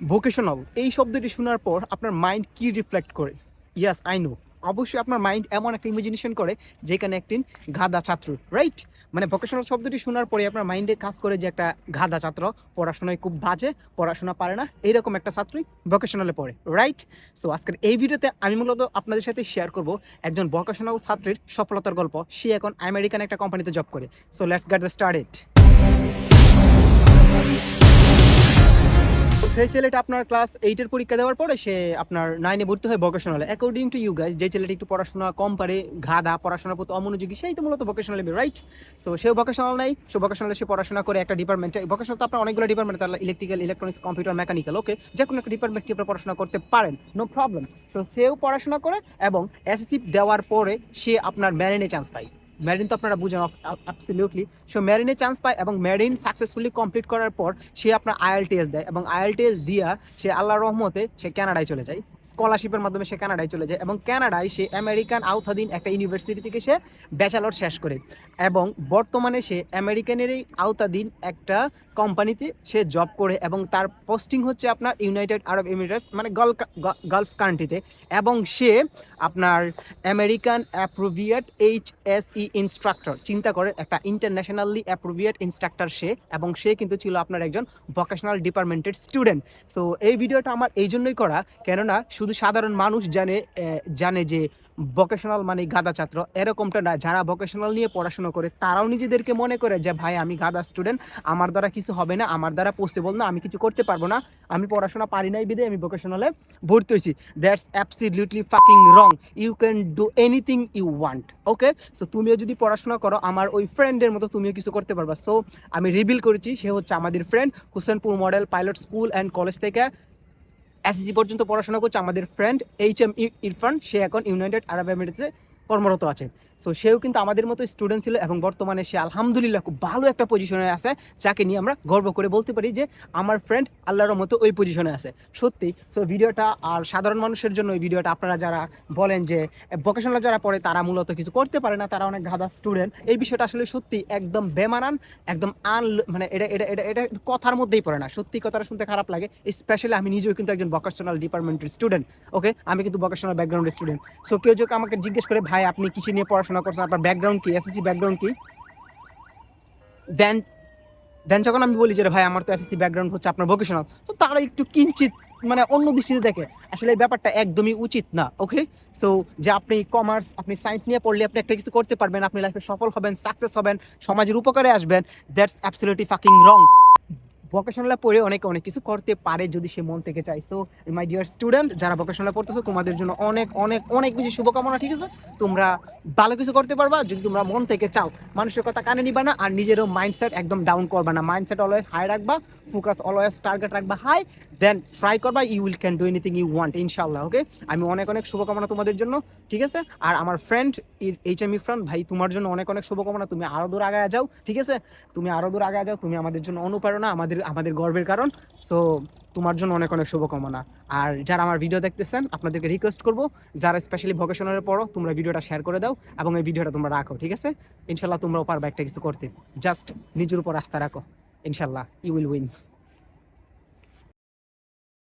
Vocational, এই শব্দটি শোনার পর আপনার মাইন্ড কি রিফ্লেক্ট করে? ইয়াস আই নো অবশ্যই আপনার মাইন্ড এমন একটা ইমাজিনেশন করে যেখানে একটি গাধা ছাত্র রাইট মানে ভোকেশনাল শব্দটি শোনার পরে আপনার মাইন্ডে কাজ করে যে একটা গাধা ছাত্র, পড়াশোনায় খুব বাজে, পড়াশোনা পারে না এইরকম একটা ছাত্রই ভোকেশনালে পড়ে রাইট সো আজকের এই ভিডিওতে আমি মূলত আপনাদের সাথে শেয়ার করব একজন ভোকেশনাল ছাত্রীর সফলতার গল্প। সে এখন আমেরিকান একটা কোম্পানিতে জব করে। So let's get the started সেই ছেলেটা আপনার ক্লাস এইটের পরীক্ষা দেওয়ার পরে সে আপনার নাইনে ভর্তি হয় ভোকেশনালে অ্যাকর্ডিং টু ইউ গাইজ যে ছেলেটা একটু পড়াশোনা কম পারে ঘাদা পড়াশোনার প্রতি অমনোযোগী, সেই তো মূলত ভোকেশনাল রাইট সো সেও ভোকেশনাল নাই, সে ভোকেশনালে সে পড়াশোনা করে একটা ডিপার্টমেন্টে ভোকেশনাল তো আপনার অনেকগুলো ডিপার্টমেন্ট তাহলে electrical electronics computer mechanical okay যে কোনো একটা ডিপার্টমেন্টে আপনি পড়াশোনা করতে পারেন নো প্রবলেম সো সেও পড়াশোনা করে এবং এসএসসি দেওয়ার পরে সে আপনার ম্যারিনে চান্স পায়। ম্যারিন তো আপনারা বুঝেন অ্যাবসলিউটলি সো ম্যারিনে চান্স পায় এবং ম্যারিন সাকসেসফুলি কমপ্লিট করার পর সে আপনার আইএলটিএস দেয় এবং আইএলটিএস দিয়া সে আল্লাহ রহমতে সে ক্যানাডায় চলে যায়। স্কলারশিপের মাধ্যমে সে কানাডায় চলে যায় এবং কানাডায় সে আমেরিকান আওতাধীন একটা ইউনিভার্সিটি থেকে সে ব্যাচেলর শেষ করে এবং বর্তমানে সে আমেরিকানেরই আওতাধীন একটা কোম্পানিতে সে জব করে এবং তার পোস্টিং হচ্ছে আপনার ইউনাইটেড আরব এমিরেটস মানে গলফ গালফ কান্ট্রিতে এবং সে আপনার American approved H S E instructor. চিন্তা করে, একটা ইন্টারন্যাশনালি অ্যাপ্রোভিয়েট ইনস্ট্রাক্টর সে এবং সে কিন্তু ছিল আপনার একজন ভোকেশনাল ডিপার্টমেন্টের স্টুডেন্ট। সো, এই ভিডিওটা আমার এই জন্যই করা। কেননা শুধু সাধারণ মানুষ জানে জানে যে ভোকেশনাল মানে গাদা ছাত্র। এরকমটা না, যারা ভোকেশনাল নিয়ে পড়াশোনা করে, তারাও নিজেদেরকে মনে করে যে, ভাই, আমি গাদা স্টুডেন্ট আমার দ্বারা কিছু হবে না, আমার দ্বারা পসিবল না, আমি কিছু করতে পারব না, আমি পড়াশোনা পারি নাই বিদে, আমি ভোকেশনালে ভর্তি হয়েছি। That's absolutely fucking wrong you can do anything you want okay so তুমিও যদি পড়াশোনা করো, আমার ওই ফ্রেন্ডের মতো তুমিও কিছু করতে পারবা। সো আমি রিভিল করেছি, সে হচ্ছে আমাদের friend Hossainpur model pilot school and college থেকে এসএসসি পর্যন্ত পড়াশোনা করছে আমাদের ফ্রেন্ড এইচ এম ইরফান সে এখন ইউনাইটেড আরব এমিরেটসে কর্মরত আছে সো সেও কিন্তু আমাদের মতো স্টুডেন্ট ছিল এবং বর্তমানে সে আলহামদুলিল্লাহ খুব ভালো একটা পজিশনে আছে, যাকে নিয়ে আমরা গর্ব করে বলতে পারি যে আমার ফ্রেন্ড আল্লাহর মতো ওই পজিশনে আছে। সত্যি সো ভিডিওটা আর সাধারণ মানুষের জন্য এই ভিডিওটা আপনারা যারা বলেন যে ভোকেশনাল যারা পড়ে, তারা মূলত কিছু করতে পারে না, তারা অনেক গাধা স্টুডেন্ট এই বিষয়টা আসলে সত্যি একদম বেমানান, একদম আন মানে এটা এটা এটা এটা কথার মধ্যেই পড়ে না। সত্যি কথাটা শুনতে খারাপ লাগে স্পেশালি আমি নিজেও কিন্তু একজন ভোকেশনাল ডিপার্টমেন্টের স্টুডেন্ট ওকে আমি কিন্তু ভোকেশনাল ব্যাকগ্রাউন্ডের স্টুডেন্ট সো কেউ যদি আমাকে জিজ্ঞেস করে, ভাই আপনি কিসে নিয়ে পড়াশোনা করছেন, আপনার ব্যাকগ্রাউন্ড কি? এসএসসি ব্যাকগ্রাউন্ড কি? দেন দেন যখন আমি বলি যে ভাই, আমার তো এসএসসি ব্যাকগ্রাউন্ড হচ্ছে আপনার ভোকেশনাল তো তারা একটু কিঞ্চিত মানে অন্য দৃষ্টিতে দেখে। আসলে এই ব্যাপারটা একদমই উচিত না ওকে সো যে আপনি কমার্স আপনি সায়েন্স নিয়ে পড়লে আপনি একটা কিছু করতে পারবেন, আপনি লাইফে সফল হবেন সাকসেস হবেন, সমাজের উপকারে আসবেন দ্যাটস অ্যাবসলিউটলি ফাকিং রং ভোকেশনালে পড়ে অনেক অনেক কিছু করতে পারে যদি সে মন থেকে চায়। সো মাই ডিয়ার স্টুডেন্ট যারা ভোকেশনালে পড়তেছো, তোমাদের জন্য অনেক অনেক অনেক বেশি শুভকামনা, ঠিক আছে? তোমরা ভালো কিছু করতে পারবা, যদি তোমরা মন থেকে চাও। মানুষের কথা কানে নিবা না, আর নিজেরও মাইন্ডসেট একদম ডাউন করবা না। মাইন্ডসেট অলওয়েজ হাই রাখবা ফোকাস অলওয়েজ টার্গেট রাখবা হাই দেন ট্রাই করবা you will can do anything you want ইনশাল্লাহ ওকে আমি অনেক অনেক শুভকামনা তোমাদের জন্য, ঠিক আছে? আর আমার ফ্রেন্ড এইচ এম ফ্রেন্ড ভাই, তোমার জন্য অনেক অনেক শুভকামনা, তুমি আরও দূর আগে যাও, ঠিক আছে? তুমি আরও দূর আগে যাও, তুমি আমাদের জন্য অনুপ্রেরণা, আমাদের আমাদের গর্বের কারণ সো তোমার জন্য অনেক অনেক শুভকামনা। আর যারা আমার ভিডিও দেখতেছেন, আপনাদেরকে রিকোয়েস্ট করব, যারা স্পেশালি ভোকেশনালের পড়ো, তোমরা ভিডিওটা শেয়ার করে দাও এবং এই ভিডিওটা তোমরা রাখো, ঠিক আছে? ইনশাল্লাহ তোমরাও পারবে একটা কিছু করতে। জাস্ট নিজের উপর আস্থা রাখো। ইনশাল্লাহ ইউ উইল উইন